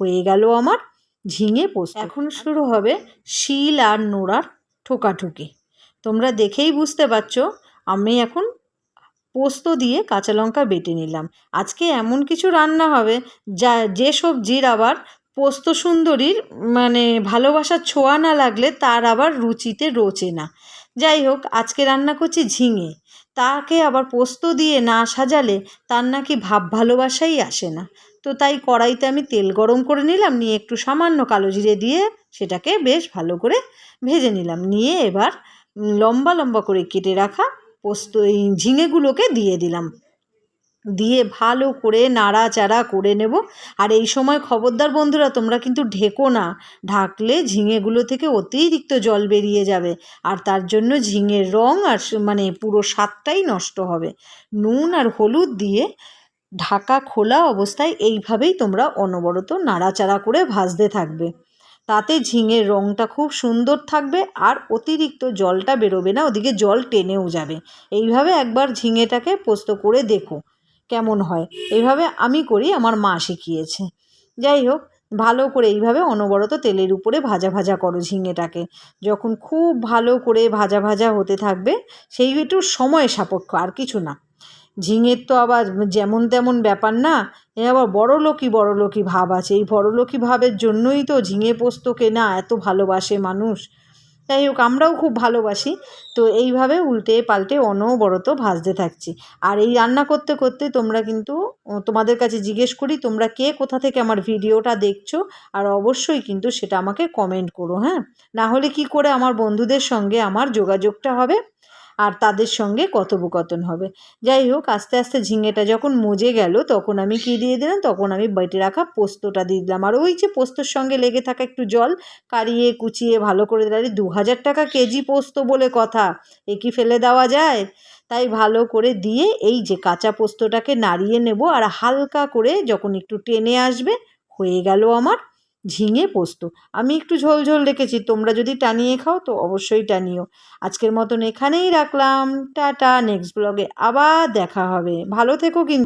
হয়ে গেল আমার ঝিঙে পোস্ত। এখন শুরু হবে শিল আর নোড়ার ঠোকাঠুকি। তোমরা দেখেই বুঝতে পারছ আমি এখন পোস্ত দিয়ে কাঁচা লঙ্কা বেটে নিলাম। আজকে এমন কিছু রান্না হবে যা যে সবজির আবার পোস্ত সুন্দরীর মানে ভালোবাসার ছোঁয়া না লাগলে তার আবার রুচিতে রোচে না। যাই হোক আজকে রান্না করছি ঝিঙে। তাকে আবার পোস্ত দিয়ে না সাজালে তার নাকি ভাব ভালোবাসাই আসে না। তো তাই কড়াইতে আমি তেল গরম করে নিলাম, নিয়ে একটু সামান্য কালো জিরে দিয়ে সেটাকে বেশ ভালো করে ভেজে নিলাম। নিয়ে এবার লম্বা লম্বা করে কেটে রাখা পোস্ত, এই ঝিঙেগুলোকে দিয়ে দিলাম। দিয়ে ভালো করে নাড়াচাড়া করে নেব। আর এই সময় খবরদার বন্ধুরা, তোমরা কিন্তু ঢেকো না। ঢাকলে ঝিঙেগুলো থেকে অতিরিক্ত জল বেরিয়ে যাবে। আর তার জন্য ঝিঙের রং আর মানে পুরো স্বাদটাই নষ্ট হবে। নুন আর হলুদ দিয়ে ঢাকা খোলা অবস্থায় এইভাবেই তোমরা অনবরত নাড়াচাড়া করে ভাজতে থাকবে। তাতে ঝিঙের রঙটা খুব সুন্দর থাকবে আর অতিরিক্ত জলটা বেরোবে না, ওদিকে জল টেনেও যাবে। এইভাবে একবার ঝিঙেটাকে পোস্ত করে দেখো। কেমন হয়? এইভাবে আমি করি, আমার মা শিখিয়েছে। যাই হোক, ভালো করে এইভাবে অনবরত তেলের উপরে ভাজা ভাজা করো ঝিঙেটাকে। যখন খুব ভালো করে ভাজা ভাজা হতে থাকবে, সেই একটু সময় সাপেক্ষ, আর কিছু না। ঝিঙের তো আবার যেমন তেমন ব্যাপার না, এ আবার বড়লোকি বড়লোকি ভাব আছে। এই বড়লোকি ভাবের জন্যই তো ঝিঙে পোস্ত কেনা, এত ভালোবাসে মানুষ। যাই হোক, আমরাও খুব ভালোবাসি। তো এইভাবে উল্টে পাল্টে অনবরত ভাজতে থাকছি। আর এই রান্না করতে করতে তোমরা কিন্তু তোমাদের কাছে জিজ্ঞেস করি, তোমরা কে কোথা থেকে আমার ভিডিওটা দেখছ? আর অবশ্যই কিন্তু সেটা আমাকে কমেন্ট করো হ্যাঁ? না হলে কি করে আমার বন্ধুদের সঙ্গে আমার যোগাযোগটা হবে? আর তাদের সঙ্গে কথোপকথন হবে। যাই হোক, আস্তে আস্তে ঝিঙেটা যখন মজে গেল, তখন আমি কী দিয়ে দিলাম? তখন আমি বেটে রাখা পোস্তটা দিয়ে দিলাম। আর ওই যে পোস্তর সঙ্গে লেগে থাকা একটু জল কারিয়ে কুচিয়ে ভালো করে দিলে দু হাজার টাকা কেজি পোস্ত বলে কথা, এ কি ফেলে দেওয়া যায়? তাই ভালো করে দিয়ে এই যে কাঁচা পোস্তটাকে নাড়িয়ে নেব আর হালকা করে যখন একটু টেনে আসবে, হয়ে গেল আমার ঝিঙে পোস্ত। আমি একটু ঝোল ঝোল রেখেছি তোমরা যদি টানিয়ে খাও তো অবশ্যই টানিও। আজকের মতন এখানেই রাখলাম, টাটা নেক্সট ব্লগে আবার দেখা হবে। ভালো থেকো কিন্তু।